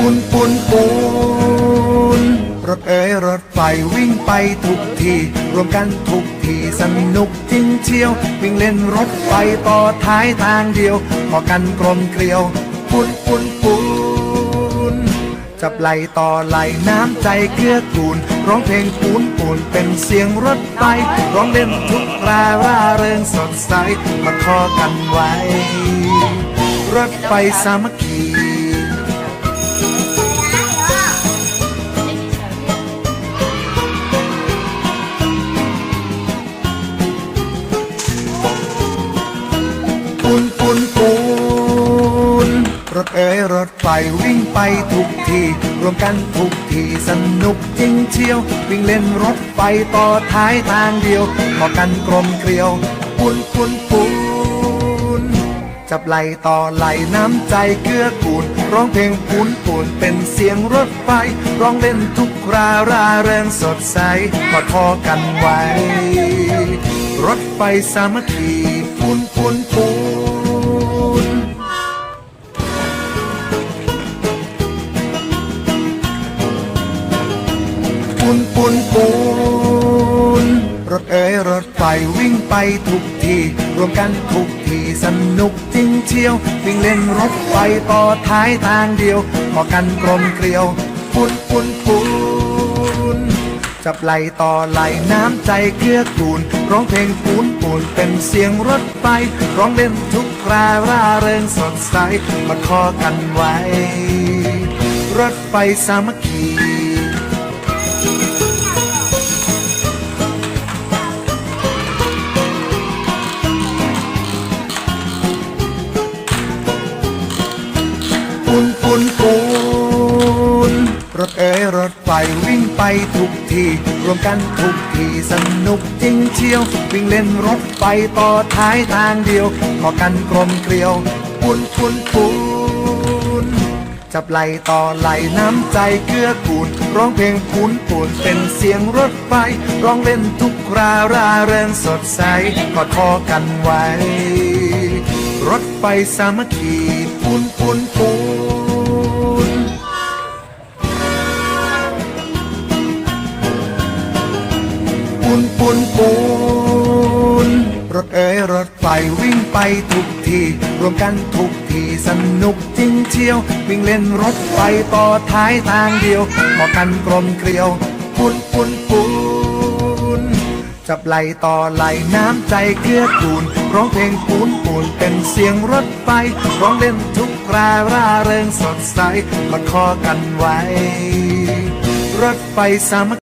ปูนปูนรถเอ๋ยรถไฟวิ่งไปทุกที รวมกันทุกทีสนุกจริงเชียว วิ่งเล่นรถไฟต่อท้ายทางเดียว พอกันกลมเกลียวปูนปูนปูนจับไหลต่อไหลน้ำใจเกื้อกูล ร้องเพลงปูนปูนเป็นเสียงรถไฟร้องเล่นทุกราร่าเริงสดใสมาคอกันไว้ รถไฟสามัคคี ถเอ๋ยรถไฟวิ่งไปทุกที รวมกันทุกทีสนุกจริงเชียว วิ่งเล่นรถไฟต่อท้ายทางเดียวพอกันกลมเกลียวปูนปูนปูนจับไหลต่อไหลน้ำใจเกื้อกูลร้องเพลงปูนปูนเป็นเสียงรถไฟ ร้องเล่นทุกคราราเริงสดใสกอดคอกันไว้ รถไฟสามัคคีปูนปูนปูน ปูนปูน รถเอ๋ยรถไฟวิ่งไปทุกที รวมกันทุกทีสนุกจริงเชียว วิ่งเล่นรถไฟต่อท้ายทางเดียวพอกันกลมเกลียวปูนปูนปูน จับไหลต่อไหลน้ำใจเกื้อกูล ร้องเพลงปูนปูนเป็นเสียงรถไฟ ร้องเล่นทุกคราร่าเริงสดใสมาคอกันไว้ รถไฟสามัคคี นปูน รถเอ๋ยรถไฟวิ่งไปทุกที รวมกันทุกทีสนุกจริงเชียว วิ่งเล่นรถไฟต่อท้ายทางเดียวพอกันกลมเกลียวปูนปูนปูน จับไหลต่อไหลน้ำใจเกื้อกูล ร้องเพลงปูนปูนเป็นเสียงรถไฟ ร้องเล่นทุกคราร่าเริงสดใสกอดคอกันไว้ รถไฟสามัคคีปูนปูนปูน ปูนปูนปูนรถเอ๋ยรถไฟวิ่งไปทุกทีรวมกันทุกทีสนุกจริงเชียว วิ่งเล่นรถไฟต่อท้ายทางเดียวพอกันกลมเกลียวปูนปูนปูนจับไหลต่อไหลน้ำใจเกื้อกูลร้องเพลงปูนปูนเป็นเสียงรถไฟร้องเล่นทุกคราร่าเริงสดใสมาคอกันไว้ รถไฟสามัค